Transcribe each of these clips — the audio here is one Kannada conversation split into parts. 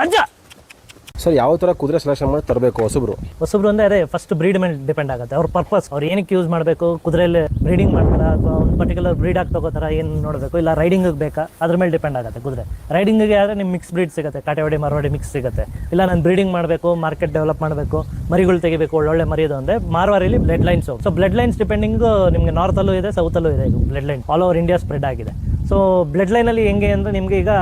ಅಜ್ಜ! ಸರ್ ಯಾವ ಥರ ಕುದುರೆ ಸೆಲೆಕ್ಷನ್ ಮಾಡಿ ತರಬೇಕು ಹೊಸಬ್ರು? ಹೊಸಬ್ರು ಅಂದ್ರೆ ಅದೇ ಫಸ್ಟ್ ಬ್ರೀಡ್ ಮೇಲೆ ಡಿಪೆಂಡ್ ಆಗುತ್ತೆ. ಅವ್ರ ಪರ್ಪಸ್ ಅವ್ರು ಏನಕ್ಕೆ ಯೂಸ್ ಮಾಡಬೇಕು ಕುದುರೆಯಲ್ಲಿ ಬ್ರೀಡಿಂಗ್ ಮಾಡ್ತಾರ ಅಥವಾ ಒಂದು ಪರ್ಟಿಕ್ಯುಲರ್ ಬ್ರೀಡ್ ಆಗಿ ತಗೋತಾರ ಏನು ನೋಡಬೇಕು ಇಲ್ಲ ರೈಡಿಂಗ್ ಬೇಕಾ ಅದ್ರ ಮೇಲೆ ಡಿಪೆಂಡ್ ಆಗುತ್ತೆ ಕುದುರೆ. ರೈಡಿಂಗ್ಗೆ ಆದರೆ ನಿಮ್ಗೆ ಮಿಕ್ಸ್ ಬ್ರೀಡ್ ಸಿಗುತ್ತೆ ಕಾಟೆವಾಡಿ ಮಾರವಾಡಿ ಮಿಕ್ಸ್ ಸಿಗುತ್ತೆ. ಇಲ್ಲ ನಾನು ಬ್ರೀಡಿಂಗ್ ಮಾಡಬೇಕು ಮಾರ್ಕೆಟ್ ಡೆವಲಪ್ ಮಾಡಬೇಕು ಮರಿಗಳು ತೆಗಿಬೇಕು ಒಳ್ಳೊಳ್ಳೆ ಮರಿಯೋದು ಅಂದರೆ ಮಾರ್ವಾರಿಲಿ blood lines so blood lines depending ನಿಮಗೆ ನಾರ್ತಲ್ಲೂ ಇದೆ ಸೌತಲ್ಲೂ ಇದೆ blood line all over India spread ಆಗಿದೆ. ಸೊ ಬ್ಲಡ್ ಲೈನಲ್ಲಿ ಹೆಂಗೆ ಅಂದರೆ ನಿಮಗೆ ಈಗ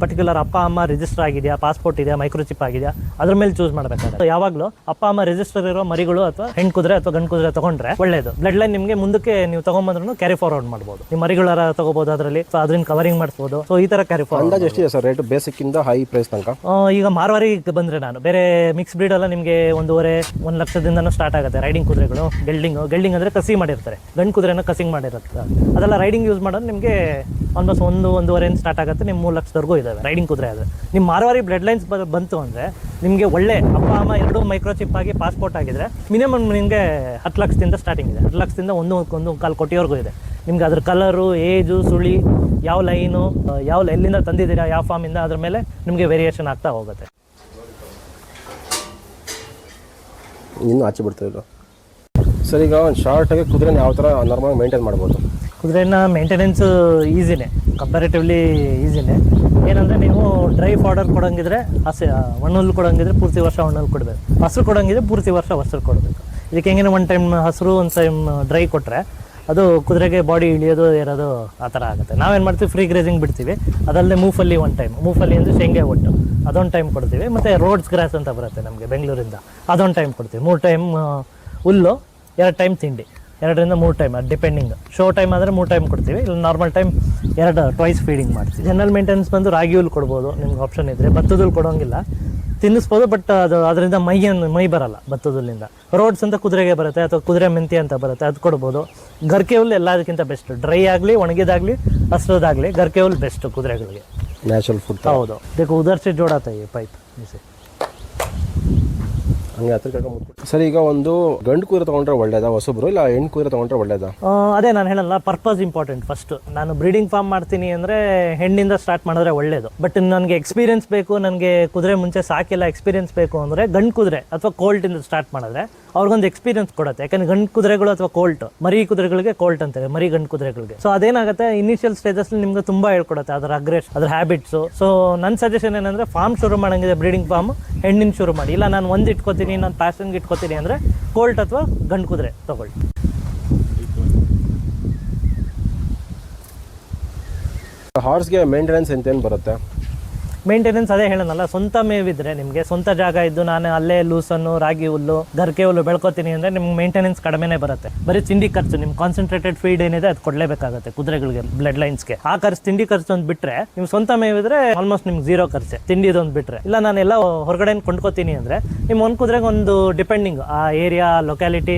ಪರ್ಟಿಕ್ಯುಲರ್ ಅಪ್ಪ ಅಮ್ಮ ರಿಜಿಸ್ಟರ್ ಆಗಿದೆಯಾ ಪಾಸ್ಪೋರ್ಟ್ ಇದೆಯಾ ಮೈಕ್ರೋಚಿಪ್ ಆಗಿದೆಯಾ ಅದ್ರ ಮೇಲೆ ಚೂಸ್ ಮಾಡಬೇಕಾಗುತ್ತೆ ಯಾವಾಗಲೂ ಅಪ್ಪ ಅಮ್ಮ ರಿಜಿಸ್ಟರ್ ಇರೋ ಮರಿಗಳು ಅಥವಾ ಹೆಣ್ಣು ಕುದುರೆ ಅಥವಾ ಗಂಡು ಕುದುರೆ ತೊಗೊಂಡ್ರೆ ಒಳ್ಳೇದು. ಬ್ಲಡ್ ಲೈನ್ ನಿಮಗೆ ಮುಂದಕ್ಕೆ ನೀವು ತಗೊಂಬಂದ್ರೂ ಕ್ಯಾರಿ ಫಾರ್ವರ್ಡ್ ಮಾಡ್ಬೋದು. ನಿಮ್ಮ ಮರಿಗಳಾರ ತಗೋಬಹುದು ಅದರಲ್ಲಿ. ಸೊ ಅದರಿಂದ ಕವರಿಂಗ್ ಮಾಡಿಸ್ಬೋದು. ಸೊ ಈ ಥರ ಕ್ಯಾರಿ ಫಾರ್ವರ್ಡ್ ಅಂದಾಜು ಎಷ್ಟಿದೆ ಸರ್ ರೇಟ್ ಬೇಸಿಕ್ಕಿಂದ ಹೈ ಪ್ರೈಸ್ ತನಕ? ಈಗ ಮಾರ್ವಾರಿಗೆ ಬಂದರೆ ನಾನು. ಬೇರೆ ಮಿಕ್ಸ್ ಬ್ರೀಡ್ ಎಲ್ಲ ನಿಮಗೆ ಒಂದೂವರೆ ಒಂದು ಲಕ್ಷದಿಂದನೂ ಸ್ಟಾರ್ಟ್ ಆಗುತ್ತೆ. ರೈಡಿಂಗ್ ಕುದುರೆಗಳು ಗೆಲ್ಡಿಂಗ್ ಗೆಲ್ಡಿಂಗ್ ಅಂದರೆ ಕಸಿ ಮಾಡಿರ್ತಾರೆ. ಗಂಡು ಕುದುರೆನ ಕಸಿಂಗ್ ಮಾಡಿರುತ್ತೆ. ಅದೆಲ್ಲ ರೈಡಿಂಗ್ ಯೂಸ್ ಮಾಡೋದು ನಿಮಗೆ ಆಲ್ಮೋಸ್ಟ್ ಒಂದು ಒಂದೂವರೆಯಿಂದ ಸ್ಟಾರ್ಟ್ ಆಗುತ್ತೆ ನಿಮ್ಮ ಮೂರು ಲಕ್ಷದವರೆಗೂ ಇದ್ದಾವೆ ರೈಡಿಂಗ್ ಕುದುರೆ ಆದರೆ ನಿಮ್ಮ ಮಾರವಾರಿ ಬ್ಲಡ್ ಲೈನ್ಸ್ ಬಂತು ಅಂದರೆ ನಿಮಗೆ ಒಳ್ಳೆ ಅಪ್ಪ, ಅಮ್ಮ ಎರಡು ಮೈಕ್ರೋಚಿಪ್ ಆಗಿ ಪಾಸ್ಪೋರ್ಟ್ ಆಗಿದ್ರೆ ಮಿನಿಮಮ್ ನಿಮಗೆ ಹತ್ತು ಲಕ್ಷದಿಂದ ಸ್ಟಾರ್ಟಿಂಗ್ ಇದೆ. ಹತ್ತು ಲಕ್ಷದಿಂದ ಒಂದು ಒಂದು ಕಾಲು ಕೋಟಿವರೆಗೂ ಇದೆ. ನಿಮ್ಗೆ ಅದ್ರ ಕಲರು ಏಜು ಸುಳಿ, ಯಾವ ಲೈನು ಯಾವ ಎಲ್ಲಿಂದ ತಂದಿದ್ದೀರಾ, ಯಾವ ಫಾರ್ಮಿಂದ ಅದ್ರ ಮೇಲೆ ನಿಮಗೆ ವೇರಿಯೇಷನ್ ಆಗ್ತಾ ಹೋಗುತ್ತೆ. ಇನ್ನೂ ಆಚೆ ಬಿಡ್ತಿದ್ರು ಸರ್, ಈಗ ಒಂದು ಶಾರ್ಟಾಗಿ ಕುದುರೆ ಯಾವ ಥರ ನಾರ್ಮಲ್ ಮೇಂಟೈನ್ ಮಾಡ್ಬೋದು? ಕುದುರೆನ ಮೇಂಟೆನೆನ್ಸು ಈಸಿನೇ ಕಂಪ್ಯಾರಿಟಿವ್ಲಿ ಈಸಿನೇ ಏನಂದರೆ ನೀವು ಡ್ರೈ ಫಾರ್ಡರ್ ಕೊಡೋಂಗಿದ್ರೆ, ಹಸಿ ಒಣ್ಣುಲ್ಲು ಕೊಡೋಂಗಿದ್ರೆ ಪೂರ್ತಿ ವರ್ಷ ಒಣ್ಣುಲ್ಲು ಕೊಡಬೇಕು. ಹಸಿರು ಕೊಡೋಂಗಿದ್ರೆ ಪೂರ್ತಿ ವರ್ಷ ಹಸಿರು ಕೊಡಬೇಕು. ಇದಕ್ಕೆ ಹೆಂಗೇನೆ ಒಂದು ಟೈಮ್ ಹಸಿರು, ಒಂದು ಟೈಮ್ ಡ್ರೈ ಕೊಟ್ಟರೆ ಅದು ಕುದುರೆಗೆ ಬಾಡಿ ಇಳಿಯೋದು ಏನೋದು ಆ ಥರ ಆಗುತ್ತೆ. ನಾವೇನು ಮಾಡ್ತೀವಿ ಫ್ರೀ ಗ್ರೇಸಿಂಗ್ ಬಿಡ್ತೀವಿ. ಅದಲ್ಲದೆ ಮೂಫಲ್ಲಿ ಒನ್ ಟೈಮ್ ಮೂಫಲ್ಲಿ ಅಂದರೆ ಶೇಂಗೆ ಒಟ್ಟು. ಅದೊಂದು ಟೈಮ್ ಕೊಡ್ತೀವಿ. ಮತ್ತು ರೋಡ್ಸ್ ಗ್ರಾಸ್ ಅಂತ ಬರುತ್ತೆ ನಮಗೆ, ಬೆಂಗಳೂರಿಂದ. ಅದೊಂದು ಟೈಮ್ ಕೊಡ್ತೀವಿ. ಮೂರು ಟೈಮ್ ಹುಲ್ಲು, ಎರಡು ಟೈಮ್ ತಿಂಡಿ. ಎರಡರಿಂದ ಮೂರು ಟೈಮ್ ಅದು ಡಿಪೆಂಡಿಂಗ್ ಶೋ ಟೈಮ್ ಆದರೆ ಮೂರು ಟೈಮ್ ಕೊಡ್ತೀವಿ ಇಲ್ಲ ನಾರ್ಮಲ್ ಟೈಮ್ ಎರಡು ಟ್ವೈಸ್ ಫೀಡಿಂಗ್ ಮಾಡ್ತೀವಿ. ಜನರಲ್ ಮೇಂಟೆನೆನ್ಸ್ ಬಂದು ರಾಗಿ ಹುಲ್ ಕೊಡ್ಬೋದು ನಿಮ್ಗೆ ಆಪ್ಷನ್ ಇದ್ದರೆ ಭತ್ತದ ಹುಲ್ ಕೊಡೋಂಗಿಲ್ಲ. ತಿನ್ನಿಸ್ಬೋದು ಬಟ್ ಅದು ಅದರಿಂದ ಮೈಯನ್ನು ಮೈ ಬರಲ್ಲ ಭತ್ತದಲ್ಲಿಂದ ರೋಡ್ಸ್ ಅಂತ ಕುದುರೆಗೆ ಬರುತ್ತೆ ಅಥವಾ ಕುದುರೆ ಮೆಂತಿ ಅಂತ ಬರುತ್ತೆ ಅದು ಕೊಡ್ಬೋದು. ಗರ್ಕೆ ಹುಲ್ಲು ಎಲ್ಲದಕ್ಕಿಂತ ಬೆಸ್ಟ್ ಡ್ರೈ ಆಗಲಿ ಒಣಗಿದಾಗಲಿ ಹಸ್ರದಾಗಲಿ ಗರ್ಕೆ ಹುಲ್ಲು ಬೆಸ್ಟ್ ಕುದುರೆಗಳಿಗೆ. ನ್ಯಾಚುರಲ್ ಫುಡ್ ಹೌದು. ಇದಕ್ಕೆ ಉದರ್ಸಿ ಜೋಡಾತ ಈ ಪೈಪ್ ಹಂಗೆ ಹತ್ರ ಕರ್ಕೊಂಡ್ಬಿಟ್ಟು ಸರ್, ಈಗ ಒಂದು ಗಂಡು ಕುದುರೆ ತಗೊಂಡ್ರೆ ಒಳ್ಳೇದಾ? ಹೊಸಬ್ರು? ಇಲ್ಲ ಹೆಣ್ಣು ಕುದುರೆ ತಗೊಂಡ್ರೆ ಒಳ್ಳೇದಾ? ಅದೇ ನಾನು ಹೇಳಲ್ಲ ಪರ್ಪಸ್ ಇಂಪಾರ್ಟೆಂಟ್ ಫಸ್ಟ್ ನಾನು ಬ್ರೀಡಿಂಗ್ ಫಾರ್ಮ್ ಮಾಡ್ತೀನಿ ಅಂದರೆ ಹೆಣ್ಣಿಂದ ಸ್ಟಾರ್ಟ್ ಮಾಡಿದ್ರೆ ಒಳ್ಳೇದು. ಬಟ್ ನನಗೆ ಎಕ್ಸ್ಪೀರಿಯನ್ಸ್ ಬೇಕು, ನನಗೆ ಕುದುರೆ ಮುಂಚೆ ಸಾಕಿಲ್ಲ ಎಕ್ಸ್ಪೀರಿಯನ್ಸ್ ಬೇಕು ಅಂದರೆ ಗಂಡು ಕುದುರೆ ಅಥವಾ ಕೋಲ್ಟಿಂದ ಸ್ಟಾರ್ಟ್ ಮಾಡಿದ್ರೆ. ಅವ್ರಿಗೊಂದು ಎಕ್ಸ್ಪೀರಿಯನ್ಸ್ ಕೊಡುತ್ತೆ. ಯಾಕಂದ್ರೆ ಗಂಡು ಕುದುರೆಗಳು ಅಥವಾ ಕೋಲ್ಟ್ ಮರಿ ಕುದುರೆಗಳಿಗೆ ಕೋಲ್ಟ್ ಅಂತಾರೆ, ಮರಿ ಗಂಡು ಕುದುರೆಗಳಿಗೆ. ಸೊ ಅದೇನಾಗುತ್ತೆ ಇನಿಷಿಯಲ್ ಸ್ಟೇಜಸ್ ನಿಮ್ಗೆ ತುಂಬಾ ಹೇಳ್ಕೊಡುತ್ತೆ ಅದರ ಅಗ್ರೆಸ್ ಅದ್ರ ಹ್ಯಾಬಿಟ್ಸು ಸೊ ನನ್ನ ಸಜೆಷನ್ ಏನಂದ್ರೆ ಫಾರ್ಮ್ ಶುರು ಮಾಡಂಗಿದೆ ಬ್ರೀಡಿಂಗ್ ಫಾರ್ಮ್ ಹೆಣ್ಣಿನ ಶುರು ಮಾಡಿ. ಇಲ್ಲ, ನಾನು ಒಂದು ಇಟ್ಕೋತೀನಿ, ನಾನು ಪ್ಯಾಷನ್ಗೆ ಇಟ್ಕೋತೀನಿ ಅಂದರೆ ಕೋಲ್ಟ್ ಅಥವಾ ಗಂಡು ಕುದುರೆ ತಗೊಳ್ಳಿ. ಹಾರ್ಸ್ಗೆ ಮೇಂಟೆನೆನ್ಸ್ ಅಂತೇನು ಬರುತ್ತೆ? ಮೇಂಟೆನೆನ್ಸ್ ಅದೇ ಹೇಳೋಣಲ್ಲ ಸ್ವಂತ ಮೇವಿದ್ರೆ ನಿಮಗೆ ಸ್ವಂತ ಜಾಗ ಇದ್ದು ನಾನು ಅಲ್ಲೇ ಲೂಸನ್ನು, ರಾಗಿ ಹುಲ್ಲು, ಗರ್ಕೆ ಹುಲ್ಲು ಬೆಳ್ಕೊತೀನಿ ಅಂದರೆ ನಿಮ್ಗೆ ಮೇಂಟೆನೆನ್ಸ್ ಕಡಿಮೆನೇ ಬರುತ್ತೆ. ಬರೀ ತಿಂಡಿ ಖರ್ಚು ನಿಮ್ಮ ಕಾನ್ಸಂಟ್ರೇಟೆಡ್ ಫೀಡ್ ಏನಿದೆ ಅದು ಕೊಡಲೇಬೇಕಾಗುತ್ತೆ ಕುದುರೆಗಳಿಗೆ ಬ್ಲಡ್ ಲೈನ್ಸ್ಗೆ ಆ ಖರ್ಚು, ತಿಂಡಿ ಖರ್ಚು ಒಂದು ಬಿಟ್ಟರೆ ನಿಮ್ಮ ಸ್ವಂತ ಮೇವಿದ್ರೆ ಆಲ್ಮೋಸ್ಟ್ ನಿಮ್ಗೆ ಝೀರೋ ಖರ್ಚೆ ತಿಂಡಿದೊಂದು ಬಿಟ್ಟರೆ ಇಲ್ಲ ನಾನೆಲ್ಲ ಹೊರಗಡೆ ಕೊಂಡ್ಕೋತೀನಿ ಅಂದರೆ, ನಿಮ್ಮ ಒಂದು ಕುದುರೆಗೆ ಒಂದು ಡಿಪೆಂಡಿಂಗ್ ಆ ಏರಿಯಾ ಲೊಕ್ಯಾಲಿಟಿ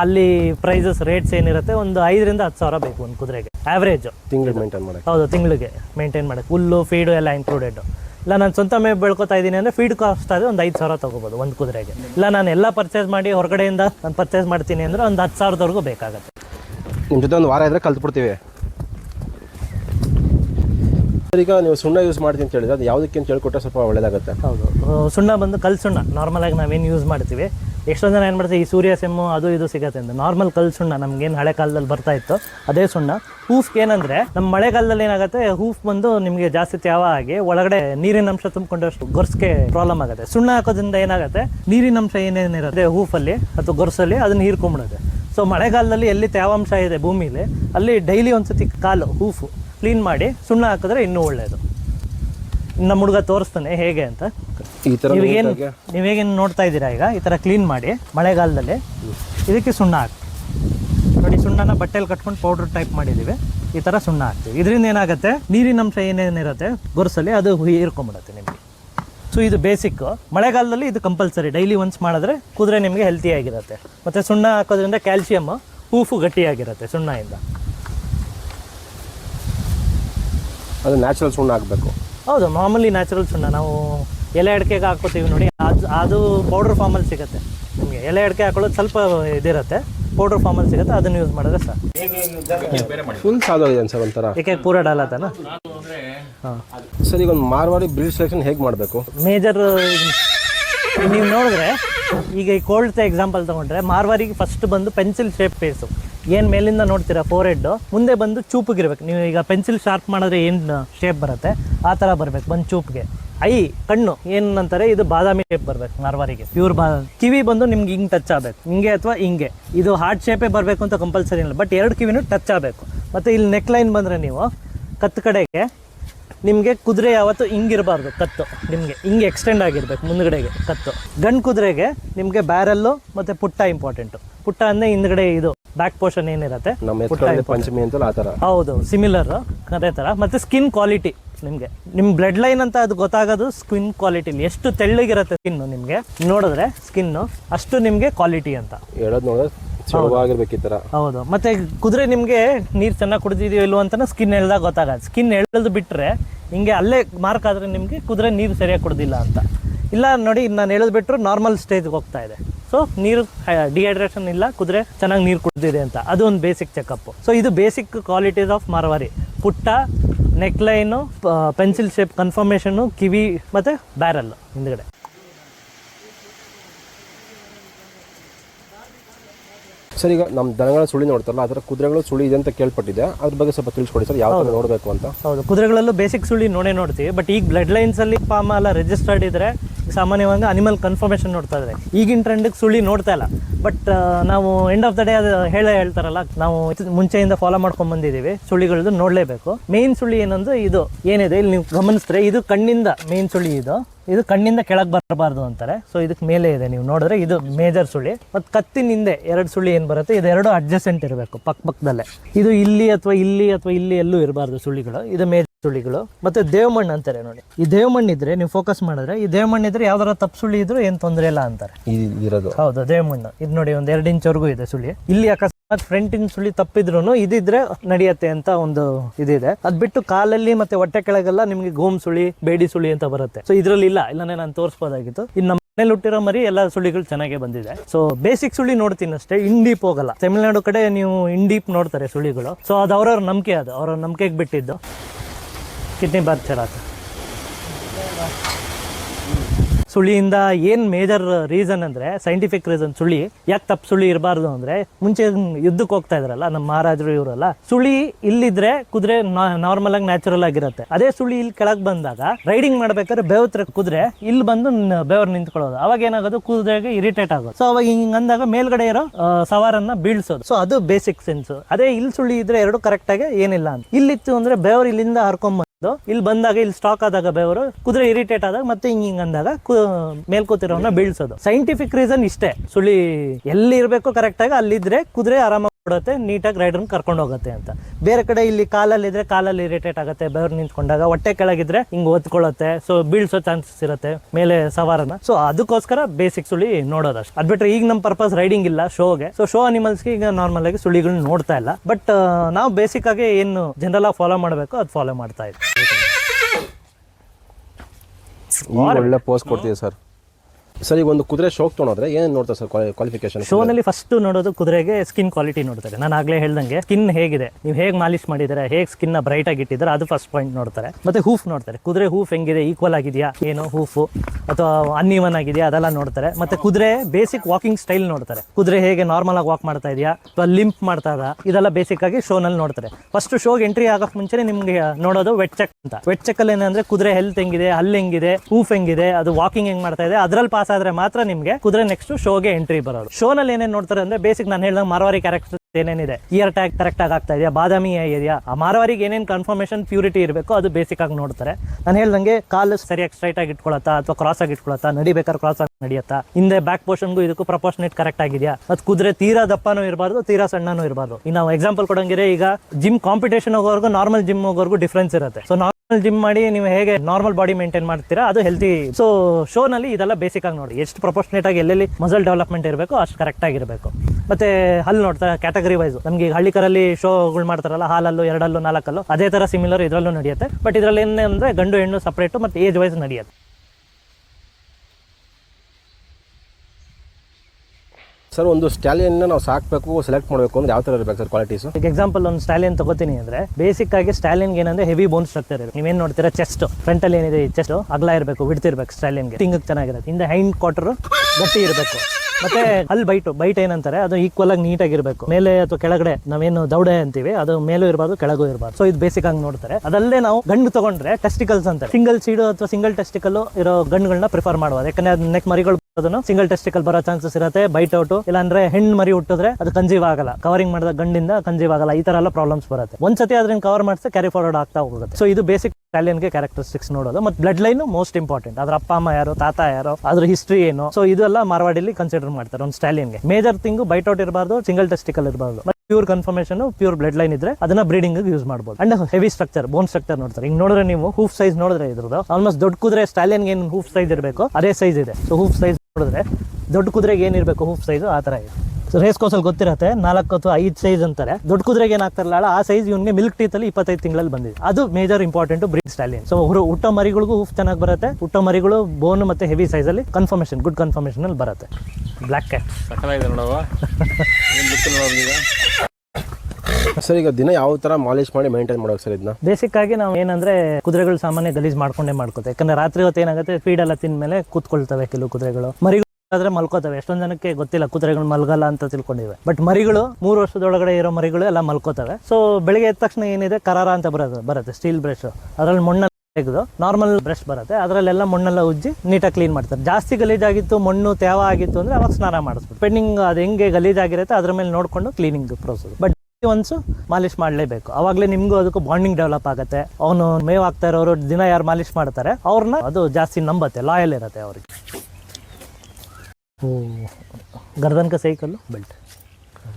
ಅಲ್ಲಿ ಪ್ರೈಸಸ್ ರೇಟ್ಸ್ ಏನಿರುತ್ತೆ? ಒಂದು ಐದರಿಂದ ಹತ್ತು ಸಾವಿರ ಬೇಕು ಒಂದು ಕುದುರೆಗೆ. ಆವ್ರೇಜ್ ತಿಂಗಳು ಮೇಂಟೈನ್ ಮಾಡಿ ಹೌದು ತಿಂಗಳಿಗೆ ಮೇಂಟೈನ್ ಮಾಡಕ್ಕೆ. ಹುಲ್ಲು ಫೀಡು ಎಲ್ಲ ಇನ್ಕ್ಲೂಡೆಡ್ ಇಲ್ಲ ನಾನು ಸ್ವಂತ ಮೇ ಬೆಳ್ಕೊತಾ ಇದ್ದೀನಿ ಅಂದರೆ ಫೀಡ್ ಕಾಸ್ಟ್ ಆದರೆ ಒಂದು ಐದು ಸಾವಿರ ತೊಗೋಬೋದು ಒಂದು ಕುದುರೆಗೆ. ಇಲ್ಲ ನಾನು ಎಲ್ಲ ಪರ್ಚೇಸ್ ಮಾಡಿ ಹೊರಗಡೆಯಿಂದ ನಾನು ಪರ್ಚೇಸ್ ಮಾಡ್ತೀನಿ ಅಂದರೆ ಒಂದು ಹತ್ತು ಸಾವಿರದವರೆಗೂ ಬೇಕಾಗುತ್ತೆ. ನಿಮ್ಮ ಜೊತೆ ಒಂದು ವಾರ ಇದ್ರೆ ಕಲ್ತ್ಬಿಡ್ತೀವಿ. ಸರ್ ಈಗ ನೀವು ಸುಣ್ಣ ಯೂಸ್ ಮಾಡ್ತೀನಿ ಅಂತ ಹೇಳಿದ್ರೆ ಅದು ಯಾವುದಕ್ಕೆ ಅಂತ ಹೇಳ್ಕೊಟ್ರೆ ಸ್ವಲ್ಪ ಒಳ್ಳೇದಾಗುತ್ತೆ. ಹೌದು. ಸುಣ್ಣ ಬಂದು ಕಲ್ ಸುಣ್ಣ ನಾರ್ಮಲಾಗಿ ನಾವೇನು ಯೂಸ್ ಮಾಡ್ತೀವಿ. ಎಷ್ಟೊಂದು ಜನ ಏನು ಮಾಡ್ತಾರೆ, ಈ ಸೂರ್ಯ ಸೆಮ್ಮು ಅದು ಇದು ಸಿಗತ್ತೆ ಅಂತ. ನಾರ್ಮಲ್ ಕಲ್ ಸುಣ್ಣ ನಮ್ಗೇನು ಹಳೆ ಕಾಲದಲ್ಲಿ ಬರ್ತಾ ಇತ್ತು, ಅದೇ ಸುಣ್ಣ. ಹೂಫ್ಗೆ ಏನಂದ್ರೆ ನಮ್ಮ ಮಳೆಗಾಲದಲ್ಲಿ ಏನಾಗುತ್ತೆ, ಹೂಫ್ ಬಂದು ನಿಮಗೆ ಜಾಸ್ತಿ ತ್ಯಾವ ಆಗಿ ಒಳಗಡೆ ನೀರಿನ ಅಂಶ ತುಂಬಿಕೊಂಡಷ್ಟು ಗೊರ್ಸ್ಗೆ ಪ್ರಾಬ್ಲಮ್ ಆಗುತ್ತೆ. ಸುಣ್ಣ ಹಾಕೋದ್ರಿಂದ ಏನಾಗುತ್ತೆ, ನೀರಿನ ಅಂಶ ಏನೇನಿರುತ್ತೆ, ಹೂಫಲ್ಲಿ ಅಥವಾ ಗೊರ್ಸಲ್ಲಿ ಅದನ್ನ ಹೀರ್ಕೊಂಬಿಡುತ್ತೆ ಸೊ ಮಳೆಗಾಲದಲ್ಲಿ ಎಲ್ಲಿ ತ್ಯಾವಾಂಶ ಇದೆ ಭೂಮಿಲಿ, ಅಲ್ಲಿ ಡೈಲಿ ಒಂದ್ಸತಿ ಕಾಲು, ಹೂಫು ಕ್ಲೀನ್ ಮಾಡಿ ಸುಣ್ಣ ಹಾಕಿದ್ರೆ ಇನ್ನೂ ಒಳ್ಳೆಯದು ನಮ್ಮ ಹುಡುಗ ತೋರಿಸ್ತಾನೆ ಹೇಗೆ ಅಂತ. ಈ ಥರ ನೀವೇನು ನೀಟಾಗಿ ನೀವೇಗೇನು ನೋಡ್ತಾ ಇದ್ದೀರಾ ಈಗ? ಈ ಥರ ಕ್ಲೀನ್ ಮಾಡಿ ಮಳೆಗಾಲದಲ್ಲಿ. ಇದಕ್ಕೆ ಸುಣ್ಣ ಹಾಕಿ ನೋಡಿ ಸುಣ್ಣನ ಬಟ್ಟೆಲಿ ಕಟ್ಕೊಂಡು ಪೌಡರ್ ಟೈಪ್ ಮಾಡಿದ್ದೀವಿ ಈ ಥರ ಸುಣ್ಣ ಹಾಕ್ತೀವಿ. ಇದರಿಂದ ಏನಾಗುತ್ತೆ? ನೀರಿನ ಅಂಶ ಏನೇನಿರುತ್ತೆ ಗೊರ್ಸಲ್ಲಿ ಅದು ಹೀರ್ಕೊಂಬಿಡುತ್ತೆ ನಿಮಗೆ. ಸೊ ಇದು ಬೇಸಿಕ್ ಮಳೆಗಾಲದಲ್ಲಿ ಇದು ಕಂಪಲ್ಸರಿ ಡೈಲಿ ಒನ್ಸ್ ಮಾಡಿದ್ರೆ ಕುದುರೆ ನಿಮಗೆ ಹೆಲ್ತಿಯಾಗಿರುತ್ತೆ ಮತ್ತು ಸುಣ್ಣ ಹಾಕೋದ್ರಿಂದ ಕ್ಯಾಲ್ಸಿಯಮ್ ಹೂಫು ಗಟ್ಟಿಯಾಗಿರುತ್ತೆ ಸುಣ್ಣದಿಂದ ಅದು ನ್ಯಾಚುರಲ್ ಸುಣ್ಣ ಹಾಕಬೇಕು ಹೌದು ಮಾಮೂಲಿ ನ್ಯಾಚುರಲ್ ಸುಣ್ಣ. ನಾವು ಎಲೆ ಅಡಿಕೆಗೆ ಹಾಕೋತೀವಿ ನೋಡಿ. ಅದು ಅದು ಪೌಡ್ರ್ ಫಾರ್ಮಲ್ಲಿ ಸಿಗುತ್ತೆ. ನಿಮಗೆ ಎಲೆ ಅಡಿಕೆ ಹಾಕೊಳ್ಳೋದು ಸ್ವಲ್ಪ ಇದಿರುತ್ತೆ. ಪೌಡ್ರ್ ಫಾರ್ಮಲ್ಲಿ ಸಿಗುತ್ತೆ. ಅದನ್ನು ಯೂಸ್ ಮಾಡಿದ್ರೆ ಸರ್ ಫುಲ್ ಸಾಗೋಗಿದೆ ಸರ್ ಒಂಥರ. ಏಕೆ ಪೂರ ಡಾಲತಾನ ಹಾಂ. ಸರ್ ಈಗ ಒಂದು ಮಾರ್ವಾಡಿ ಬ್ರೀಡ್ ಸೆಲೆಕ್ಷನ್ ಹೇಗೆ ಮಾಡಬೇಕು? ಮೇಜರ್ ನೀವು ನೋಡಿದ್ರೆ ಈಗ ಈ ಕೋಲ್ಡ್ ಎಕ್ಸಾಂಪಲ್ ತೊಗೊಂಡ್ರೆ ಮಾರ್ವಾರಿಗೆ ಫಸ್ಟ್ ಬಂದು ಪೆನ್ಸಿಲ್ ಶೇಪ್ ಫೇಸು ಏನು ಮೇಲಿಂದ ನೋಡ್ತೀರಾ? ಫೋರ್ ಹೆಡ್ಡು ಮುಂದೆ ಬಂದು ಚೂಪಿಗಿರ್ಬೇಕು ನೀವು ಈಗ ಪೆನ್ಸಿಲ್ ಶಾರ್ಪ್ ಮಾಡಿದ್ರೆ ಏನು ಶೇಪ್ ಬರುತ್ತೆ? ಆ ಥರ ಬರಬೇಕು. ಬಂದು ಚೂಪ್ಗೆ. ಐ ಕಣ್ಣು ಏನಂತಾರೆ ಇದು ಬಾದಾಮಿ ಶೇಪ್ ಬರ್ಬೇಕು ಮಾರ್ವಾರಿಗೆ ಪ್ಯೂರ್ ಬಾ ಕಿವಿ ಬಂದು ನಿಮ್ಗೆ ಹಿಂಗೆ ಟಚ್ ಆಗಬೇಕು. ಹಿಂಗೆ ಅಥವಾ ಹಿಂಗೆ. ಇದು ಹಾರ್ಟ್ ಶೇಪೇ ಬರಬೇಕು ಅಂತ ಕಂಪಲ್ಸರಿ ಇಲ್ಲ. ಬಟ್ ಎರಡು ಕಿವಿನೂ ಟಚ್ ಆಗಬೇಕು. ಮತ್ತು ಇಲ್ಲಿ ನೆಕ್ ಲೈನ್ ಬಂದರೆ ನೀವು ಕತ್ತು ಕಡೆಗೆ ನಿಮಗೆ ಕುದುರೆ ಯಾವತ್ತು ಹಿಂಗಿರಬಾರ್ದು ಕತ್ತು. ನಿಮಗೆ ಹಿಂಗೆ ಎಕ್ಸ್ಟೆಂಡ್ ಆಗಿರ್ಬೇಕು ಮುಂದ್ಗಡೆಗೆ ಕತ್ತು. ಗಂಡು ಕುದುರೆಗೆ ನಿಮಗೆ ಬ್ಯಾರಲ್ಲು ಮತ್ತು ಪುಟ್ಟ ಇಂಪಾರ್ಟೆಂಟು ಪುಟ್ಟ ಅಂದರೆ ಹಿಂದ್ಗಡೆ ಇದು ಬ್ಯಾಕ್ ಪೋರ್ಷನ್ ಏನಿರುತ್ತೆ? ಪಂಚಮಿ ಅಂತ ಹೌದು ಸಿಮಿಲರ್ ಅದೇ ಥರ. ಮತ್ತು ಸ್ಕಿನ್ ಕ್ವಾಲಿಟಿ ನಿಮಗೆ. ನಿಮ್ಮ ಬ್ಲಡ್ ಲೈನ್ ಅಂತ ಅದು ಗೊತ್ತಾಗೋದು ಸ್ಕಿನ್ ಕ್ವಾಲಿಟಿಲಿ ಎಷ್ಟು ತೆಳ್ಳಗಿರುತ್ತೆ ಸ್ಕಿನ್ನು ನಿಮಗೆ. ನೋಡಿದ್ರೆ ಸ್ಕಿನ್ನು ಅಷ್ಟು ನಿಮಗೆ ಕ್ವಾಲಿಟಿ ಅಂತ. ಹೇಳೋದು ನೋಡಿದ್ರೆ ಚಲವಾಗಿರ್ಬೇಕು ಈ ಥರ ಹೌದು. ಮತ್ತೆ ಕುದುರೆ ನಿಮಗೆ ನೀರು ಚೆನ್ನಾಗಿ ಕುಡಿದಿದೆಯೋ ಇಲ್ವೋ ಅಂತ ಸ್ಕಿನ್ ಎಳ್ದಾಗ ಗೊತ್ತಾಗತ್ತೆ ಸ್ಕಿನ್ ಎಳ್ದು ಬಿಟ್ಟರೆ ಹಿಂಗೆ ಅಲ್ಲೇ ಮಾರ್ಕ್ ಆದರೆ ನಿಮಗೆ ಕುದುರೆ ನೀರು ಸರಿಯಾಗಿ ಕುಡ್ದಿಲ್ಲ ಅಂತ. ಇಲ್ಲ ನೋಡಿ ನಾನು ಹೇಳಿದ್ ಬಿಟ್ಟರು ನಾರ್ಮಲ್ ಸ್ಟೇಜ್ಗೆ ಹೋಗ್ತಾ ಇದೆ. ಸೊ ನೀರು ಡಿಹೈಡ್ರೇಷನ್ ಇಲ್ಲ ಕುದುರೆ ಚೆನ್ನಾಗಿ ನೀರು ಕುಡ್ದಿದೆ ಅಂತ. ಅದು ಒಂದು ಬೇಸಿಕ್ ಚೆಕಪ್ ಸೊ ಇದು ಬೇಸಿಕ್ ಕ್ವಾಲಿಟೀಸ್ ಆಫ್ ಮಾರ್ವಾರಿ ಪುಟ್ಟ ನೆಕ್ಲೈನು ಪೆನ್ಸಿಲ್ ಶೇಪ್ ಕನ್ಫರ್ಮೇಷನು ಕಿವಿ ಮತ್ತು ಬ್ಯಾರಲ್ ಹಿಂದ್ಗಡೆ. ಸರ್ ಈಗ ನಮ್ಮ ದನಗಳ ಸುಳಿ ನೋಡ್ತಾರಲ್ಲ ಅದರ ಕುದುರೆಗಳು ಸುಳಿ ಇದೆ ಅಂತ ಕೇಳ್ಪಟ್ಟಿದೆ ಅದ್ರ ಬಗ್ಗೆ ಸ್ವಲ್ಪ ತಿಳಿಸ್ಕೊಡಿ ಸರ್ ಯಾವ ಥರ ನೋಡಬೇಕು ಅಂತ. ಹೌದು ಕುದುರೆಗಳಲ್ಲೂ ಬೇಸಿಕ್ ಸುಳಿ ನೋಡೇ ನೋಡ್ತೀವಿ ಬಟ್ ಈಗ ಬ್ಲಡ್ ಲೈನ್ಸ್ ಅಲ್ಲಿ ಪಾಮ ಎಲ್ಲ ರಿಜಿಸ್ಟರ್ಡ್ ಇದ್ದರೆ ಸಾಮಾನ್ಯವಾಗಿ ಅನಿಮಲ್ ಕನ್ಫರ್ಮೇಷನ್ ನೋಡ್ತಾ ಇದ್ರೆ ಈಗಿನ ಟ್ರೆಂಡಿಗೆ ಸುಳಿ ನೋಡ್ತಾ ಇಲ್ಲ. ಬಟ್ ನಾವು ಎಂಡ್ ಆಫ್ ದ ಡೇ ಅದು ಹೇಳೇ ಹೇಳ್ತಾರಲ್ಲ ನಾವು ಮುಂಚೆಯಿಂದ ಫಾಲೋ ಮಾಡ್ಕೊಂಡು ಬಂದಿದ್ದೀವಿ ಸುಳಿಗಳದ್ದು ನೋಡಲೇಬೇಕು. ಮೇನ್ ಸುಳಿ ಏನಂದ್ರೆ ಇದು ಏನಿದೆ ಇಲ್ಲಿ ನೀವು ಗಮನಿಸಿದ್ರೆ ಇದು ಕಣ್ಣಿಂದ ಮೇನ್ ಸುಳಿ ಇದು. ಇದು ಕಣ್ಣಿಂದ ಕೆಳಗೆ ಬರಬಾರ್ದು ಅಂತಾರೆ. ಸೊ ಇದಕ್ಕೆ ಮೇಲೆ ಇದೆ ನೀವು ನೋಡಿದ್ರೆ ಇದು ಮೇಜರ್ ಸುಳಿ ಮತ್ತು ಕತ್ತಿನ ಹಿಂದೆ ಎರಡು ಸುಳಿ ಏನು ಬರುತ್ತೆ? ಇದೆರಡು ಅಡ್ಜಸೆಂಟ್ ಇರಬೇಕು ಪಕ್ಕ ಪಕ್ಕದಲ್ಲೇ ಇದು ಇಲ್ಲಿ ಅಥವಾ ಇಲ್ಲಿ ಅಥವಾ ಇಲ್ಲಿ ಎಲ್ಲೂ ಇರಬಾರ್ದು ಸುಳಿಗಳು ಇದು ಮೇಜರ್ ಸುಳಿಗಳು ಮತ್ತೆ ದೇವಮಣ್ಣು ಅಂತಾರೆ ನೋಡಿ. ಈ ದೇವಮಣ್ಣು ಇದ್ರೆ ನೀವು ಫೋಕಸ್ ಮಾಡಿದ್ರೆ ಈ ದೇವಮಣ್ಣು ಇದ್ರೆ ಯಾವ್ದಾರ ತಪ್ಪು ಸುಳಿ ಇದ್ರೂ ಏನು ತೊಂದರೆ ಇಲ್ಲ ಅಂತಾರೆ. ಹೌದು ದೇವಮಣ್ಣು. ಇದು ನೋಡಿ ಒಂದು ಎರಡು ಇಂಚ್ವರೆಗೂ ಇದೆ ಸುಳಿ ಇಲ್ಲಿ ಅಕಸ್ಮಾತ್ ಫ್ರಂಟಿನ ಸುಳಿ ತಪ್ಪಿದ್ರು ಇದಿದ್ರೆ ನಡೆಯುತ್ತೆ ಅಂತ ಒಂದು ಇದಿದೆ. ಅದ್ ಬಿಟ್ಟು ಕಾಲಲ್ಲಿ ಮತ್ತೆ ಹೊಟ್ಟೆ ಕೆಳಗೆಲ್ಲ ನಿಮ್ಗೆ ಗೋಮ್ ಸುಳಿ, ಬೇಡಿ ಸುಳಿ ಅಂತ ಬರುತ್ತೆ. ಸೊ ಇದ್ರಲ್ಲಿ ಇಲ್ಲ. ಇಲ್ಲಾಂದ್ರೆ ನಾನು ತೋರಿಸ್ಬೋದಾಗಿತ್ತು. ಇನ್ನು ಮನೇಲಿ ಹುಟ್ಟಿರೋ ಮರಿ ಎಲ್ಲ ಸುಳಿಗಳು ಚೆನ್ನಾಗೇ ಬಂದಿದೆ. ಸೊ ಬೇಸಿಕ್ ಸುಳಿ ನೋಡ್ತೀನಿ ಅಷ್ಟೇ. ಇನ್ ಡೀಪ್ ಹೋಗಲ್ಲ. ತಮಿಳ್ನಾಡು ಕಡೆ ನೀವು ಇನ್ ಡೀಪ್ ನೋಡ್ತಾರೆ ಸುಳಿಗಳು. ಸೊ ಅದು ಅವ್ರವ್ರ ನಂಬಿಕೆ ಅದು. ಅವ್ರ ನಂಬಿಕೆಗೆ ಬಿಟ್ಟಿದ್ದು. ಕಿಡ್ನಿ ಬಾತ್ ಚಲಾತ ಸುಳಿಯಿಂದ ಏನು ಮೇಜರ್ ರೀಸನ್ ಅಂದರೆ ಸೈಂಟಿಫಿಕ್ ರೀಸನ್ ಸುಳಿ ಯಾಕೆ ತಪ್ಪು ಸುಳಿ ಇರಬಾರ್ದು ಅಂದರೆ, ಮುಂಚೆ ಯುದ್ಧಕ್ಕೆ ಹೋಗ್ತಾ ಇದ್ರಲ್ಲ, ನಮ್ಮ ಮಹಾರಾಜರು ಇವರೆಲ್ಲ ಸುಳಿ ಇಲ್ಲಿದ್ರೆ ಕುದುರೆ ನಾರ್ಮಲ್ ಆಗಿ ನ್ಯಾಚುರಲ್ ಆಗಿರುತ್ತೆ. ಅದೇ ಸುಳಿ ಇಲ್ಲಿ ಕೆಳಗೆ ಬಂದಾಗ ರೈಡಿಂಗ್ ಮಾಡ್ಬೇಕಾದ್ರೆ ಬೇವತ್ರ ಕುದುರೆ, ಇಲ್ಲಿ ಬಂದು ಬೆವರು ನಿಂತ್ಕೊಳ್ಳೋದು. ಅವಾಗ ಏನಾಗೋದು, ಕುದುರೆಗೆ ಇರಿಟೇಟ್ ಆಗೋದು. ಸೊ ಅವಾಗ ಹಿಂಗ್ ಅಂದಾಗ ಮೇಲ್ಗಡೆ ಇರೋ ಸವಾರನ್ನ ಬೀಳ್ಸೋದು. ಸೊ ಅದು ಬೇಸಿಕ್ ಸೆನ್ಸ್ ಅದೇ ಇಲ್ಲಿ ಸುಳಿ ಇದ್ರೆ ಎರಡು ಕರೆಕ್ಟ್ ಆಗಿ ಏನಿಲ್ಲ ಅಂತ. ಇಲ್ಲಿತ್ತು ಅಂದ್ರೆ ಬೆವರು ಇಲ್ಲಿಂದ ಹರ್ಕೊಂಡ್ ಬಂದು ಇಲ್ಲಿ ಬಂದಾಗ ಇಲ್ಲಿ ಸ್ಟಾಕ್ ಆದಾಗ ಬೆವರು ಕುದುರೆ ಇರಿಟೇಟ್ ಆದಾಗ ಮತ್ತೆ ಹಿಂಗ್ ಹಿಂಗ್ ಅಂದಾಗ ಕು- ಮೇಲ್ ಬೀಳ್ಸೋದು. ಸೈಂಟಿಫಿಕ್ ರೀಸನ್ ಇಷ್ಟೇ. ಸುಳಿ ಎಲ್ಲಿ ಇರಬೇಕು ಕರೆಕ್ಟ್ ಆಗಿ ಅಲ್ಲಿದ್ರೆ ಕುದುರೆ ಆರಾಮಾಗಿ ಕೊಡುತ್ತೆ ನೀಟಾಗಿ ರೈಡರ್ನ ಕರ್ಕೊಂಡು ಹೋಗುತ್ತೆ ಅಂತ. ಬೇರೆ ಕಡೆ ಇಲ್ಲಿ ಕಾಲಲ್ಲಿ ಇದ್ರೆ ಕಾಲಲ್ಲಿ ಇರಿಟೇಟ್ ಆಗುತ್ತೆ ಬೆವರು ನಿಂತ್ಕೊಂಡಾಗ. ಹೊಟ್ಟೆ ಕೆಳಗಿದ್ರೆ ಹಿಂಗೆ ಓದ್ಕೊಳ್ಳುತ್ತೆ ಸೊ ಬೀಳ್ಸೋ ಚಾನ್ಸಸ್ ಇರುತ್ತೆ, ಮೇಲೆ ಸವಾರನ. ಸೊ ಅದಕ್ಕೋಸ್ಕರ ಬೇಸಿಕ್ ಸುಳಿ ನೋಡೋದಷ್ಟು. ಅದ್ ಬಿಟ್ರೆ ಈಗ ನಮ್ಮ ಪರ್ಪಸ್ ರೈಡಿಂಗ್ ಇಲ್ಲ ಶೋಗೆ ಸೊ ಶೋ ಅನಿಮಲ್ಸ್ಗೆ ಈಗ ನಾರ್ಮಲ್ ಆಗಿ ಸುಳಿಗಳನ್ನ ನೋಡ್ತಾ ಇಲ್ಲ. ಬಟ್ ನಾವು ಬೇಸಿಕ್ ಆಗಿ ಏನು ಜನರಲ್ ಆಗಿ ಫಾಲೋ ಮಾಡಬೇಕು ಅದು ಫಾಲೋ ಮಾಡ್ತಾ ಇದ್ದೀವಿ ಒಳ್ಳೆ ಪೋಸ್ಟ್ ಕೊಡ್ತೀವಿ ಸರ್ ಸರ್ ಈಗ ಒಂದು ಕುದುರೆ ಶೋಕ್ ತೊಗೊಂಡ್ರೆ ಏನು ನೋಡ್ತಾರೆ ಸರ್ ಕ್ವಾಲಿಫಿಕೇಶನ್ ಶೋನಲ್ಲಿ ಫಸ್ಟ್ ನೋಡೋದು ಕುದುರೆಗೆ ಸ್ಕಿನ್ ಕ್ವಾಲಿಟಿ ನೋಡ್ತಾರೆ. ನಾನು ಆಗಲೇ ಹೇಳ್ದಂಗೆ ಸ್ಕಿನ್ ಹೇಗಿದೆ. ನೀವು ಹೇಗೆ ಮಾಲಿಶ್ ಮಾಡಿದರೆ ಹೇಗೆ ಸ್ಕಿನ್ನ ಬ್ರೈಟ್ ಆಗಿ ಇಟ್ಟಿದ್ದಾರೆ ಅದು ಫಸ್ಟ್ ಪಾಯಿಂಟ್ ನೋಡ್ತಾರೆ. ಮತ್ತೆ ಹೂಫ್ ನೋಡ್ತಾರೆ. ಕುದುರೆ ಹೂಫ್ ಹೆಂಗಿದೆ ಈಕ್ವಲ್ ಆಗಿದೆಯಾ ಏನೋ ಹೂಫು ಅಥವಾ ಅನ್ಇವನ್ ಆಗಿದೆಯಾ ಅದೆಲ್ಲ ನೋಡ್ತಾರೆ. ಮತ್ತೆ ಕುದುರೆ ಬೇಸಿಕ್ ವಾಕಿಂಗ್ ಸ್ಟೈಲ್ ನೋಡ್ತಾರೆ. ಕುದುರೆ ಹೇಗೆ ನಾರ್ಮಲ್ ಆಗಿ ವಾಕ್ ಮಾಡ್ತಾ ಇದೆಯಾ? ಅಥವಾ ಲಿಂಪ್ ಮಾಡ್ತಾ ಇದೆ ಇದೆಲ್ಲ ಬೇಸಿಕ್ ಆಗಿ ಶೋನಲ್ಲಿ ನೋಡ್ತಾರೆ. ಫಸ್ಟ್ ಶೋಗೆ ಎಂಟ್ರಿ ಆಗಕ್ ಮುಂಚೆ ನಿಮ್ಗೆ ನೋಡೋದು ವೆಟ್ ಚೆಕ್ ಅಂತ. ವೆಟ್ ಚೆಕ್ ಅಲ್ಲಿ ಏನಂದ್ರೆ ಕುದುರೆ ಹೆಲ್ತ್ ಹೆಂಗಿದೆ ಹಲ್ ಹೆಂಗಿದೆ ಹೂಫ್ ಹೆಂಗಿದೆ, ಅದು ವಾಕಿಂಗ್ ಹೆಂಗ್ ಮಾಡ್ತಾ ಇದೆ, ಅದ್ರಲ್ಲಿ ಪಾಸ್ ಆದ್ರೆ ಮಾತ್ರ ನಿಮ್ಗೆ ಕುದುರೆ ನೆಕ್ಸ್ಟ್ ಶೋಗೆ ಎಂಟ್ರಿ ಬರೋದು. ಶೋನಲ್ಲಿ ಏನೇನ್ ನೋಡ್ತಾರೆ ಅಂದ್ರೆ ಬೇಸಿಕ್ ನಾನು ಹೇಳಿದಾಗ ಮಾರವಾರಿ ಕ್ಯಾರೆಕ್ಟರ್ ಏನೇನಿದೆ? ಇಯರ್ ಟ್ಯಾಗ್ ಕರೆಕ್ಟ್ ಆಗಿ ಆಗ್ತಾ ಇದೆಯಾ? ಬಾದಾಮಿ ಏರಿಯಾ ಆ ಮಾರವಾರಿಗೆ ಏನೇನು ಕನ್ಫರ್ಮೇಷನ್ ಪ್ಯೂರಿಟಿ ಇರಬೇಕು ಅದು ಬೇಸಿಕ್ ಆಗಿ ನೋಡ್ತಾರೆ. ನಾನು ಹೇಳ್ದಂಗೆ ಕಾಲು ಸರಿಯಾಗಿ ಸ್ಟ್ರೈಟ್ ಆಗಿ ಇಟ್ಕೊಳತ್ತಾ, ಅಥವಾ ಕ್ರಾಸ್ ಆಗಿ ಇಟ್ಕೊಳತ್ತಾ, ನಡಿಬೇಕಾದ್ರೆ ಕ್ರಾಸ್ ಆಗಿ ನಡೆಯುತ್ತಾ? ಹಿಂದೆ ಬ್ಯಾಕ್ ಪೋರ್ಷನ್ಗೂ ಇದಕ್ಕೂ ಪ್ರಪೋರ್ಷನೇಟ್ ಕರೆಕ್ಟ್ ಆಗಿದೆಯಾ? ಅದು ಕುದುರೆ ತೀರಾ ದಪ್ಪನೂ ಇರಬಾರ್ದು, ತೀರಾ ಸಣ್ಣನೂ ಇರಬಾರ್ದು. ನಾವು ಎಕ್ಸಾಂಪಲ್ ಕೊಡಂಗಿದ್ರೆ ಈಗ ಜಿಮ್ ಕಾಂಪಿಟೇಷನ್ ಹೋಗೋರ್ಗು ನಾರ್ಮಲ್ ಜಿಮ್ ಹೋಗೋರ್ಗು ಡಿಫ್ರೆನ್ಸ್ ಇರುತ್ತೆ. ಸೊ ಜಿಮ್ ಮಾಡಿ ನೀವು ಹೇಗೆ ನಾರ್ಮಲ್ ಬಾಡಿ ಮೇಂಟೈನ್ ಮಾಡ್ತೀರಾ, ಅದು ಹೆಲ್ತಿ ಸೊ ಶೋನಲ್ಲಿ ಇದೆಲ್ಲ ಬೇಸಿಕ್ ಆಗಿ ನೋಡಿ. ಎಷ್ಟು ಪ್ರೊಪೋರ್ಷನೇಟ್ ಆಗಿ ಎಲ್ಲೆಲ್ಲಿ ಮಸಲ್ ಡೆವಲಪ್ಮೆಂಟ್ ಇರಬೇಕು ಅಷ್ಟು ಕರೆಕ್ಟ್ ಆಗಿರಬೇಕು. ಮತ್ತೆ ಹಲ್ಲು ನೋಡ್ತಾರೆ ಕ್ಯಾಟಗರಿ ವೈಸ್ ನಮಗೆ ಹಳ್ಳಿಕರಲ್ಲಿ ಶೋಗಳು ಮಾಡ್ತಾರಲ್ಲ, ಹಾಲಲ್ಲೂ, ಎರಡಲ್ಲೂ, ನಾಲ್ಕಲ್ಲೂ, ಅದೇ ತರ ಸಿಮಿಲರ್ ಇದರಲ್ಲೂ ನಡೆಯುತ್ತೆ. ಬಟ್ ಇದರಲ್ಲಿ ಏನಂದ್ರೆ ಗಂಡು, ಹೆಣ್ಣು ಸಪ್ರೇಟು ಮತ್ತೆ ಏಜ್ ವೈಸ್ ನಡೆಯುತ್ತೆ. ಸರ್, ಒಂದು ಸ್ಟಾಲಿಯನ್ ನಾವು ಸಾಕಬೇಕು ಸೆಲೆಕ್ಟ್ ಮಾಡಬೇಕು ಅಂದ್ರೆ ಯಾವ ತರ ಇರಬೇಕು ಸರ್ ಕ್ವಾಲಿಟೀಸ್ ಈಗ ಎಕ್ಸಾಂಪಲ್ ಒಂದು ಸ್ಟಾಲಿಯನ್ ತಗೋತೀನಿ ಅಂದ್ರೆ ಬೇಸಿಕ್ ಆಗಿ ಸ್ಟಾಲಿಯನ್ ಏನಂದ್ರೆ ಹೆವಿ ಬೋನ್ ಸ್ಟ್ರಕ್ಚರ್ ಇದೆ ನೀವೇನ್ ನೋಡ್ತೀರಾ? ಚೆಸ್ಟ್ ಫ್ರಂಟ್ ಅಲ್ಲಿ ಏನಿದೆ ಚೆಸ್ಟ್ ಅಗಲ ಇರಬೇಕು ಬಿಡ್ತಿರ್ಬೇಕು ಸ್ಟಾಲಿಯನ್ಗೆ ತಿಂಗ್ ಚೆನ್ನಾಗಿರುತ್ತೆ. ಹಿಂದೆ ಹೈಂಡ್ ಕ್ವಾರ್ಟರ್ ಗಟ್ಟಿ ಇರಬೇಕು. ಮತ್ತೆ ಅಲ್ಲಿ ಬೈಟು ಬೈಟ್ ಏನಂತಾರೆ? ಅದು ಈಕ್ವಲ್ ಆಗಿ ನೀಟ್ ಆಗಿರ್ಬೇಕು. ಮೇಲೆ ಅಥವಾ ಕೆಳಗಡೆ ನಾವೇನು ದೌಡೆ ಅಂತೀವಿ, ಅದು ಮೇಲೂ ಇರಬಾರ್ದು, ಕೆಳಗೂ ಇರಬಾರ್ದು. ಸೊ ಇದು ಬೇಸಿಕ್ ಆಗಿ ನೋಡ್ತಾರೆ. ಅದಲ್ಲೇ ನಾವು ಗಂಡು ತಗೊಂಡ್ರೆ ಟೆಸ್ಟಿಕಲ್ಸ್ ಅಂತ ಸಿಂಗಲ್ ಸೀಡು ಅಥವಾ ಸಿಂಗಲ್ ಟೆಸ್ಟಿಕಲ್ ಇರೋ ಗಂಡುಗಳನ್ನ ಪ್ರಿಫರ್ ಮಾಡೋದು ಯಾಕಂದ್ರೆ ನೆಕ್ ಮರಿಗಳು ಅದನ್ನು ಸಿಂಗಲ್ ಟೆಸ್ಟಿಕಲ್ ಬರೋ ಚಾನ್ಸಸ್ ಇರುತ್ತೆ. ಬೈಟ್ ಔಟ್ ಇಲ್ಲಾಂದ್ರೆ ಹೆಣ್ಣು ಮರಿ ಹುಟ್ಟಿದ್ರೆ ಅದು ಕನ್ಸೀವ್ ಆಗಲ್ಲ. ಕವರಿಂಗ್ ಮಾಡಿದ ಗಂಡಿಂದ ಕನ್ಸೀವ್ ಆಗಲ್ಲ. ಈ ತರ ಎಲ್ಲ ಪ್ರಾಬ್ಲಮ್ಸ್ ಬರುತ್ತೆ. ಒಂದ್ಸತಿ ಅದ್ರಿಂದ ಕವರ್ ಮಾಡಿಸಿ ಕ್ಯಾರಿ ಫಾರ್ವರ್ಡ್ ಆಗ್ತಾ ಹೋಗುತ್ತೆ. ಸೊ ಇದು ಬೇಸಿಕ್ಗೆ ಕ್ಯಾರೆಕ್ಟರಿಸ್ಟಿಕ್ಸ್ ನೋಡೋದು. ಮತ್ತೆ ಬ್ಲಡ್ ಲೈನ್ ಮೋಸ್ಟ್ ಇಂಪಾರ್ಟೆಂಟ್ ಅದ್ರ ಅಪ್ಪ, ಅಮ್ಮ ಯಾರು, ತಾತ ಯಾರು, ಅದ್ರ ಹಿಸ್ಟ್ರಿ ಏನು? ಸೊ ಇದೆಲ್ಲ ಮಾರ್ವಾಡಿಲಿ ಕನ್ಸಿಡರ್ ಮಾಡ್ತಾರೆ, ಒಂದು ಸ್ಟಾಲಿಯನ್ಗೆ ಮೇಜರ್ ತಿಂಗ್ ಬೈಟೌಟ್ ಇರಬಾರ್ದು ಸಿಂಗಲ್ ಟೆಸ್ಟಿಕಲ್ ಇರಬಾರ್ದು. Pure conformation pure blood line ಇದ್ರೆ ಅದನ್ನ ಬ್ರೀಡಿಂಗ್ ಯೂಸ್ ಮಾಡಬಹುದು and heavy structure bone structure ನೋಡ್ತಾರೆ. ಹಿಂಗ್ ನೋಡಿದ್ರೆ ನೀವು ಹೂಫ್ ಸೈಜ್ ನೋಡಿದ್ರೆ ಇದ್ರದ್ದು ಆಲ್ಮೋಸ್ಟ್ ದೊಡ್ಡ ಕುದುರೆ ಸ್ಟಾಲಿಯನ್ ಏನು ಹೂಫ್ ಸೈಜ್ ಇರಬೇಕು, ಅದೇ ಸೈಜ್ ಇದೆ. ಸೊ ಹೂಫ್ ಸೈಜ್ ನೋಡಿದ್ರೆ ದೊಡ್ಡ ಕುದುರೆಗೆ ಏನಿರಬೇಕು ಹೂಫ್ ಸೈಜ್ ಆ ತರ ಇದೆ. ರೇಸ್ ಕೋಸಲ್ಲಿ ಗೊತ್ತಿರತ್ತೆ ನಾಲ್ಕು ಅಥವಾ ಐದು ಸೈಜ್ ಅಂತಾರೆ. ದೊಡ್ಡ ಕುದುರೆಗೆ ಏನಾಗ್ತಾರಲ್ಲ ಆ ಸೈಜ್ ಇವನಿಗೆ ಮಿಲ್ಕ್ ಟೀತ್ ಅಲ್ಲಿ ಇಪ್ಪತ್ತೈದು ತಿಂಗಳಲ್ಲಿ ಬಂದಿದೆ. ಅದು major important breed stallion so ಹುಟ್ಟೋ ಮರಿಗಳಿಗೂ ಹೂಫ್ ಚೆನ್ನಾಗಿ ಬರುತ್ತೆ. ಹುಟ್ಟ ಮರಿಗಳು ಬೋನ್ ಮತ್ತೆ ಹೆವಿ ಸೈಜ್ ಅಲ್ಲಿ ಕನ್ಫರ್ಮೇಷನ್ ಗುಡ್ ಕನ್ಫರ್ಮೇಷನ್ ಅಲ್ಲಿ ಬರುತ್ತೆ. ಬ್ಲಾಕ್ ಕ್ಯಾಟ್ ಸರ್ ಈಗ ದಿನ ಯಾವ ತರ ಮಾಲಿಶ್ ಮಾಡಿ ಮೇಂಟೈನ್ ಮಾಡೋಕೆ ಸರ್ ಇದನ್ನ? ಬೇಸಿಕ್ ಆಗಿ ನಾವು ಏನಂದ್ರೆ ಕುದುರೆಗಳು ಸಾಮಾನ್ಯ ಗಲೀಜ್ ಮಾಡ್ಕೊಂಡೇ ಮಾಡ್ಕೋತೆ ಯಾಕಂದ್ರೆ ರಾತ್ರಿ ಹೊತ್ತು ಏನಾಗುತ್ತೆ ಫೀಡ್ ಎಲ್ಲ ತಿನ್ಮೇಲೆ ಕೂತ್ಕೊಳ್ತವೆ ಕೆಲವು ಕುದುರೆಗಳು. ಮರಿಗಳು ಆದ್ರೆ ಮಲ್ಕೋತವೆ. ಎಷ್ಟೊಂದು ಜನಕ್ಕೆ ಗೊತ್ತಿಲ್ಲ, ಕುದುರೆಗಳು ಮಲ್ಗಲ್ಲ ಅಂತ ತಿಳ್ಕೊಂಡಿವೆ. ಬಟ್ ಮರಿಗಳು, ಮೂರು ವರ್ಷದೊಳಗಡೆ ಇರೋ ಮರಿಗಳು ಎಲ್ಲ ಮಲ್ಕೋತವೆ. ಸೊ ಬೆಳಿಗ್ಗೆ ಎದ್ದ ತಕ್ಷಣ ಏನಿದೆ? ಕರಾರ ಅಂತ ಬರೋದು, ಬರುತ್ತೆ ಸ್ಟೀಲ್ ಬ್ರಷ್ ಅದ್ರಲ್ಲಿ ಮಣ್ಣಲ್ಲಿ ತೆಗೆದು ನಾರ್ಮಲ್ ಬ್ರಷ್ ಬರುತ್ತೆ. ಅದರಲ್ಲೆಲ್ಲ ಮಣ್ಣೆಲ್ಲ ಉಜ್ಜಿ ನೀಟಾಗಿ ಕ್ಲೀನ್ ಮಾಡ್ತಾರೆ. ಜಾಸ್ತಿ ಗಲೀಜಾಗಿತ್ತು, ಮಣ್ಣು ತೇವ ಆಗಿತ್ತು ಅಂದ್ರೆ ಅವಾಗ ಸ್ನಾನ ಮಾಡಿಸ್ಬೇಕು ಪೆಂಡಿಂಗ್ ಅದು ಹೆಂಗೆ ಗಲೀಜಾಗಿರುತ್ತೆ, ಅದ್ರ ಮೇಲೆ ನೋಡ್ಕೊಂಡು ಕ್ಲೀನಿಂಗ್ ಪ್ರೋಸೆಸ್ ಬಟ್ ಒನ್ಸು ಮಾಲಿಶ್ ಮಾಡಲೇಬೇಕು. ಅವಾಗಲೇ ನಿಮ್ಗೂ ಅದಕ್ಕೂ ಬಾಂಡಿಂಗ್ ಡೆವಲಪ್ ಆಗುತ್ತೆ. ಅವನು ಮೇವ್ ಆಗ್ತಾ ಇರೋರು, ದಿನ ಯಾರು ಮಾಲಿಶ್ ಮಾಡ್ತಾರೆ, ಅವ್ರನ್ನ ಅದು ಜಾಸ್ತಿ ನಂಬತ್ತೆ ಲಾಯಲ್ ಇರುತ್ತೆ ಅವ್ರಿಗೆ. ಗರ್ದನ್ಕ ಸೈಕಲ್ಲು ಬೆಲ್ಟ್.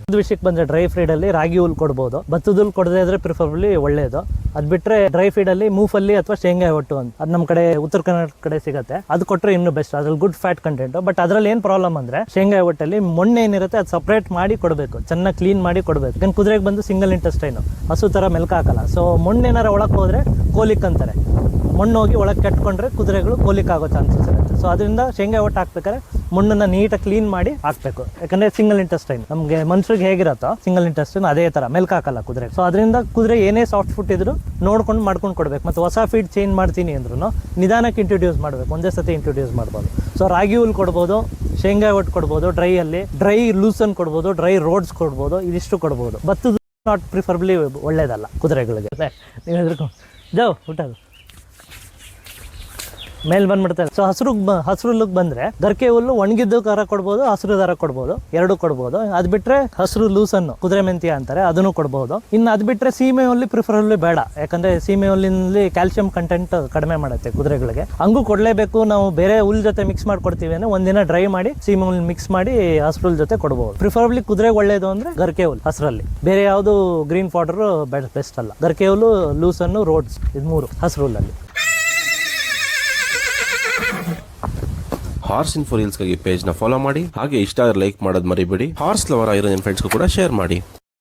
ಒಂದು ವಿಷಯಕ್ಕೆ ಬಂದರೆ ಡ್ರೈ ಫೀಡ್ ಅಲ್ಲಿ ರಾಗಿ ಹುಲ್ ಕೊಡ್ಬೋದು. ಭತ್ತದ ಹುಲ್ ಕೊಡದೇ ಇದ್ರೆ ಪ್ರಿಫರ್ಬ್ಲಿ ಒಳ್ಳೆಯದು ಅದು ಬಿಟ್ಟರೆ ಡ್ರೈ ಫೀಡಲ್ಲಿ ಮೂಫಲ್ಲಿ ಅಥವಾ ಶೇಂಗಾ ಒಟ್ಟು ಅಂತ. ಅದು ನಮ್ಮ ಕಡೆ, ಉತ್ತರ ಕರ್ನಾಟಕ ಕಡೆ ಸಿಗುತ್ತೆ. ಅದು ಕೊಟ್ಟರೆ ಇನ್ನೂ ಬೆಸ್ಟ್ ಅದ್ರಲ್ಲಿ ಗುಡ್ ಫ್ಯಾಟ್ ಕಂಟೆಂಟ್ ಬಟ್ ಅದರಲ್ಲಿ ಏನು ಪ್ರಾಬ್ಲಮ್ ಅಂದರೆ, ಶೇಂಗಾ ಒಟ್ಟಲ್ಲಿ ಮೊಣ್ಣೆ ಏನಿರುತ್ತೆ ಅದು ಸಪ್ರೇಟ್ ಮಾಡಿ ಕೊಡಬೇಕು. ಚೆನ್ನಾಗಿ ಕ್ಲೀನ್ ಮಾಡಿ ಕೊಡಬೇಕು. ಯಾಕಂದ್ರೆ ಕುದುರೆಗೆ ಬಂದು ಸಿಂಗಲ್ ಇಂಟೆಸ್ಟೈನು ಹಸು ಥರ ಮೆಲ್ಕ ಹಾಕಲ್ಲ. ಸೊ ಮೊಣ್ಣೇನಾರ ಒಳಗೆ ಹೋದ್ರೆ ಕೋಲಿಕ್ ಅಂತಾರೆ. ಮಣ್ಣು ಹೋಗಿ ಒಳಗೆ ಕೆಟ್ಕೊಂಡ್ರೆ ಕುದುರೆಗಳು ಕೋಲಿಕ್ ಆಗೋ ಚಾನ್ಸಸ್ ಇರುತ್ತೆ. ಸೊ ಅದರಿಂದ ಶೇಂಗಾ ಒಟ್ಟು ಹಾಕ್ಬೇಕಾದ್ರೆ ಮಣ್ಣನ್ನ ನೀಟಾಗಿ ಕ್ಲೀನ್ ಮಾಡಿ ಹಾಕ್ಬೇಕು. ಯಾಕಂದ್ರೆ ಸಿಂಗಲ್ ಇಂಟೆಸ್ಟೈನ್ ನಮಗೆ ಮನುಷ್ಯರಿಗೆ ಹೇಗಿರುತ್ತೋ ಸಿಂಗಲ್ ಇಂಟೆಸ್ಟೈನ್ ಅದೇ ತರ ಮೆಲ್ಕ್ ಹಾಕಲ್ಲ ಕುದುರೆ. ಸೊ ಅದರಿಂದ ಕುದುರೆ ಏನೇ ಸಾಫ್ಟ್ ಫುಡ್ ಇದ್ರು ನೋಡ್ಕೊಂಡು ಮಾಡ್ಕೊಂಡು ಕೊಡ್ಬೇಕು. ಮತ್ತೆ ಹೊಸ ಫೀಡ್ ಚೇಂಜ್ ಮಾಡ್ತೀನಿ ಅಂದ್ರೂ ನಿಧಾನಕ್ಕೆ ಇಂಟ್ರೊಡ್ಯೂಸ್ ಮಾಡಬೇಕು. ಒಂದೇ ಸತಿ ಇಂಟ್ರೊಡ್ಯೂಸ್ ಮಾಡ್ಬೋದು. ಸೊ ರಾಗಿ ಹುಲ್ ಕೊಡ್ಬೋದು, ಶೇಂಗಾ ಒಟ್ಟು ಕೊಡ್ಬೋದು ಡ್ರೈ ಅಲ್ಲಿ ಡ್ರೈ ಲೂಸನ್ ಕೊಡ್ಬೋದು ಡ್ರೈ ರೋಡ್ಸ್ ಕೊಡ್ಬೋದು, ಇದಿಷ್ಟು ಕೊಡ್ಬೋದು. ಭತ್ತದ ನಾಟ್ ಪ್ರಿಫರ್ಬ್ಲಿ ಒಳ್ಳೇದಲ್ಲ ಕುದುರೆಗಳಿಗೆ. ನೀವು ಹೆದರ್ಕೊಂಡು ಜಾವ್ ಊಟದು ಮೇಲ್ ಬಂದ್ಬಿಡ್ತಾರೆ ಸೊ ಹಸಿರು ಹಸಿರು ಲುಕ್ ಬಂದ್ರೆ ದರ್ಕೆ ಹುಲ್ಲು ಒಣಗಿದ್ದು ದಾರ ಕೊಡ್ಬೋದು, ಹಸಿರು ದಾರ ಕೊಡ್ಬೋದು, ಎರಡು ಕೊಡ್ಬೋದು. ಅದ್ ಬಿಟ್ರೆ ಹಸಿರು ಲೂಸನ್ನು ಕುದುರೆ ಮೆಂತ್ಯ ಅಂತಾರೆ, ಅದನ್ನು ಕೊಡ್ಬೋದು. ಇನ್ನು ಅದ್ ಬಿಟ್ರೆ ಸೀಮೆ ಹುಲ್ಲಿ ಪ್ರಿಫರಬಲಿ ಬೇಡ. ಯಾಕಂದ್ರೆ ಸೀಮೆ ಹುಲ್ಲಿನಲ್ಲಿ ಕ್ಯಾಲ್ಸಿಯಂ ಕಂಟೆಂಟ್ ಕಡಿಮೆ ಮಾಡುತ್ತೆ ಕುದುರೆಗಳಿಗೆ. ಹಂಗೂ ಕೊಡ್ಲೇಬೇಕು, ನಾವು ಬೇರೆ ಹುಲ್ ಜೊತೆ ಮಿಕ್ಸ್ ಮಾಡಿ ಕೊಡ್ತೀವಿ ಅಂದ್ರೆ ಒಂದಿನ ಡ್ರೈ ಮಾಡಿ ಸೀಮೆ ಹುಲ್ ಮಿಕ್ಸ್ ಮಾಡಿ ಹಸಿರು ಜೊತೆ ಕೊಡ್ಬೋದು. ಪ್ರಿಫರ್ಬ್ಲಿ ಕುದುರೆ ಒಳ್ಳೇದು ಅಂದ್ರೆ ಗರ್ಕೆ ಹುಲ್ ಹಸಿರಲ್ಲಿ. ಬೇರೆ ಯಾವುದು ಗ್ರೀನ್ ಪೌಡರ್ ಬೆಸ್ಟ್ ಅಲ್ಲ. ಗರ್ಕೆ ಹುಲ್ಲು ಅನ್ನು ರೋಡ್ಸ್ ಇದು ಮೂರು, ಹಸಿರು ಹುಲ್ಲಲ್ಲಿ. ಹಾರ್ಸ್ ಇನ್ಫೋ ಪೇಜ್ನ ಫಾಲೋ ಮಾಡಿ, ಹಾಗೆ ಇಷ್ಟ ಲೈಕ್ ಮಾಡೋದು ಮರಿಬೇಡಿ. ಹಾರ್ಸ್ ಲವರ್ ಆಗಿರೋ ನಿಮ್ಮ ಫ್ರೆಂಡ್ಸ್ ಕೂಡ ಶೇರ್ ಮಾಡಿ.